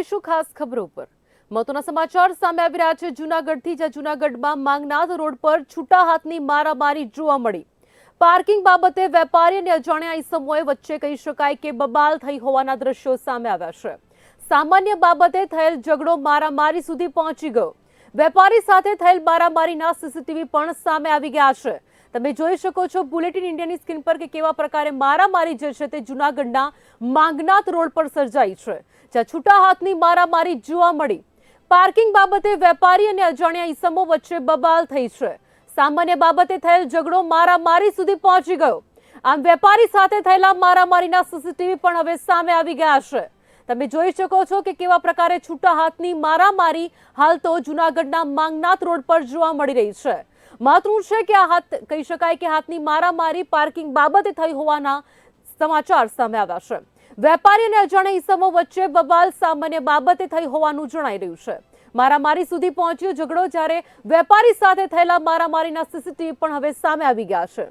કરીશું ખાસ ખબરો પર મહત્વના સમાચાર સામે આવી રહ્યા છે. જૂનાગઢથી જ્યાં જૂનાગઢમાં માંગનાથ રોડ પર છૂટા હાથની મારામારી જોવા મળી. પાર્કિંગ બાબતે વેપારી અને અજાણ્યા ઇસમોએ વચ્ચે કહી શકાય કે બબાલ થઈ હોવાના દ્રશ્યો સામે આવ્યા છે. સામાન્ય બાબતે થયેલ ઝઘડો મારામારી સુધી પહોંચી ગયો. વેપારી સાથે થયેલ મારામારીના સીસીટીવી પણ સામે આવી ગયા છે. તમે જોઈ શકો છો બુલેટિન ઇન્ડિયાની સ્ક્રીન પર કે કેવા પ્રકારે મારામારી જે છે તે જૂનાગઢના માંગનાથ રોડ પર સર્જાઈ છે, જ્યાં છૂટા હાથની મારામારી જોવા મળી. પાર્કિંગ બાબતે વેપારી અને અજાણ્યા ઈસમો વચ્ચે બબાલ થઈ છે. સામાન્ય બાબતે થયેલ ઝઘડો મારામારી સુધી પહોંચી ગયો. આમ વેપારી સાથે થયેલા મારામારીના સીસીટીવી પણ હવે સામે આવી ગયા છે. તમે જોઈ શકો છો કે કેવા પ્રકારે છૂટા હાથની મારામારી હાલ તો જૂનાગઢના માંગનાથ રોડ પર જોવા મળી રહી છે. મહત્વનું છે કે આ હાથ, કહી શકાય કે હાથની મારામારી પાર્કિંગ બાબતે થઈ હોવાના સમાચાર સામે આવ્યા છે. વેપારી અને અજાણ્યા ઈસમો વચ્ચે બબાલ સામાન્ય બાબતે થઈ હોવાનું જણાઈ રહ્યું છે. મારામારી સુધી પહોંચ્યો ઝઘડો જ્યારે વેપારી સાથે થયેલા મારામારીના સીસીટીવી પણ હવે સામે આવી ગયા છે.